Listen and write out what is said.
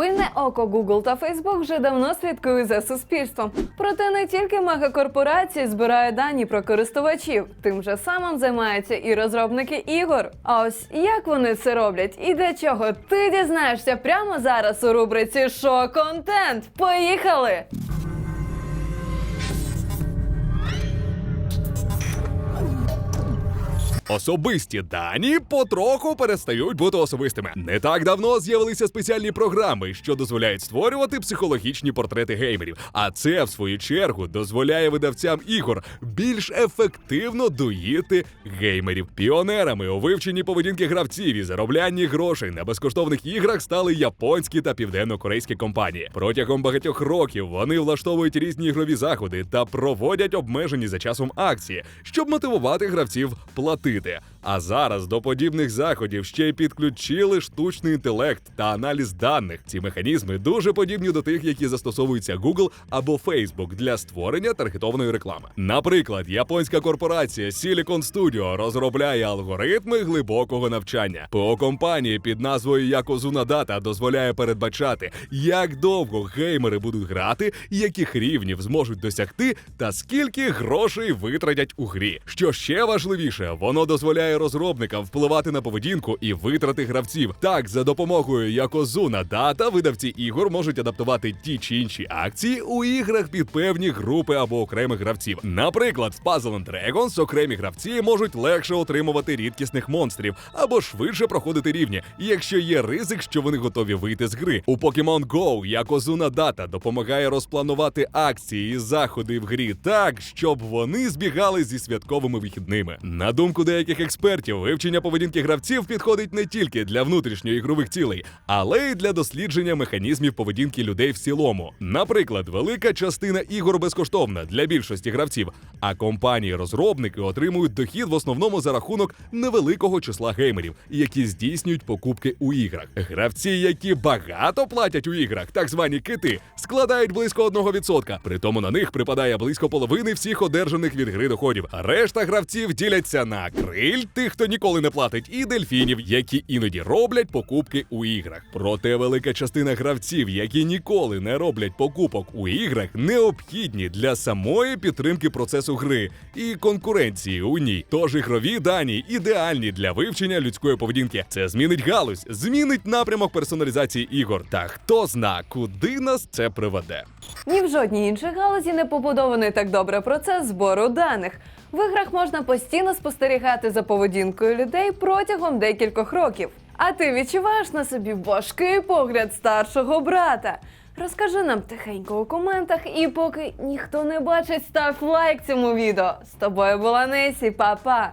Пильне око Google та Facebook вже давно слідкують за суспільством. Проте не тільки мегакорпорації збирають дані про користувачів, тим же самим займаються і розробники ігор. А ось як вони це роблять і для чого ти дізнаєшся прямо зараз у рубриці Шо контент. Поїхали! Особисті дані потроху перестають бути особистими. Не так давно з'явилися спеціальні програми, що дозволяють створювати психологічні портрети геймерів. А це, в свою чергу, дозволяє видавцям ігор більш ефективно доїти геймерів. Піонерами у вивченні поведінки гравців і зароблянні грошей на безкоштовних іграх стали японські та південно-корейські компанії. Протягом багатьох років вони влаштовують різні ігрові заходи та проводять обмежені за часом акції, щоб мотивувати гравців платити. закрите, А зараз до подібних заходів ще й підключили штучний інтелект та аналіз даних. Ці механізми дуже подібні до тих, які застосовуються Google або Facebook для створення таргетованої реклами. Наприклад, японська корпорація Silicon Studio розробляє алгоритми глибокого навчання. ПО компанії під назвою Yakozuna Data дозволяє передбачати, як довго геймери будуть грати, яких рівнів зможуть досягти, та скільки грошей витратять у грі. Що ще важливіше, воно дозволяє розробникам впливати на поведінку і витрати гравців. Так, за допомогою Якозуна Дата видавці ігор можуть адаптувати ті чи інші акції у іграх під певні групи або окремих гравців. Наприклад, в Puzzle and Dragons окремі гравці можуть легше отримувати рідкісних монстрів або швидше проходити рівні, якщо є ризик, що вони готові вийти з гри. У Pokemon Go Якозуна Дата допомагає розпланувати акції і заходи в грі так, щоб вони збігали зі святковими вихідними. На думку деяких експертів, вивчення поведінки гравців підходить не тільки для внутрішньоігрових цілей, але й для дослідження механізмів поведінки людей в цілому. Наприклад, велика частина ігор безкоштовна для більшості гравців, а компанії-розробники отримують дохід в основному за рахунок невеликого числа геймерів, які здійснюють покупки у іграх. Гравці, які багато платять у іграх, так звані кити, складають близько 1%. При тому на них припадає близько половини всіх одержаних від гри доходів. Решта гравців діляться на криль, тих, хто ніколи не платить, і дельфінів, які іноді роблять покупки у іграх. Проте велика частина гравців, які ніколи не роблять покупок у іграх, необхідні для самої підтримки процесу гри і конкуренції у ній. Тож ігрові дані ідеальні для вивчення людської поведінки. Це змінить галузь, змінить напрямок персоналізації ігор. Та хто зна, куди нас це приведе. Ні в жодній іншій галузі не побудований так добре процес збору даних. В іграх можна постійно спостерігати за поведінкою людей протягом декількох років. А ти відчуваєш на собі важкий погляд старшого брата. Розкажи нам тихенько у коментах, і поки ніхто не бачить, став лайк цьому відео. З тобою була Несі, па-па!